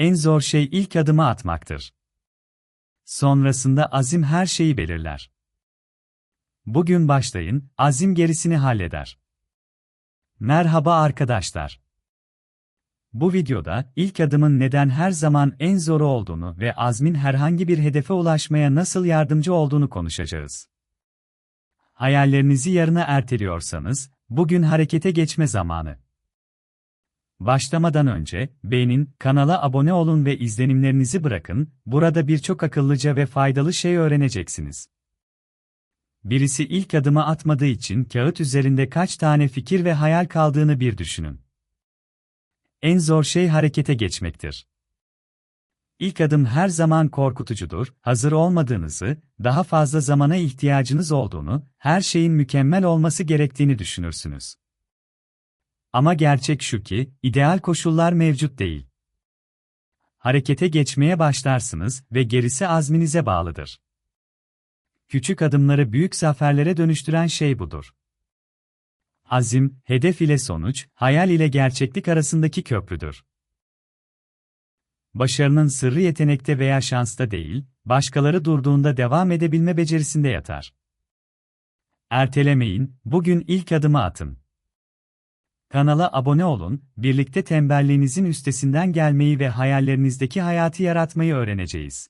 en zor şey ilk adımı atmaktır. Sonrasında azim her şeyi belirler. Bugün başlayın, azim gerisini halleder. Merhaba arkadaşlar. Bu videoda ilk adımın neden her zaman en zoru olduğunu ve azmin herhangi bir hedefe ulaşmaya nasıl yardımcı olduğunu konuşacağız. Hayallerinizi yarına erteliyorsanız, bugün harekete geçme zamanı. Başlamadan önce, beğenin, kanala abone olun ve izlenimlerinizi bırakın, burada birçok akıllıca ve faydalı şey öğreneceksiniz. Birisi ilk adımı atmadığı için kağıt üzerinde kaç tane fikir ve hayal kaldığını bir düşünün. En zor şey harekete geçmektir. İlk adım her zaman korkutucudur, hazır olmadığınızı, daha fazla zamana ihtiyacınız olduğunu, her şeyin mükemmel olması gerektiğini düşünürsünüz. Ama gerçek şu ki, ideal koşullar mevcut değil. Harekete geçmeye başlarsınız ve gerisi azminize bağlıdır. Küçük adımları büyük zaferlere dönüştüren şey budur. Azim, hedef ile sonuç, hayal ile gerçeklik arasındaki köprüdür. Başarının sırrı yetenekte veya şansta değil, başkaları durduğunda devam edebilme becerisinde yatar. Ertelemeyin, bugün ilk adımı atın. Kanala abone olun, birlikte tembelliğinizin üstesinden gelmeyi ve hayallerinizdeki hayatı yaratmayı öğreneceğiz.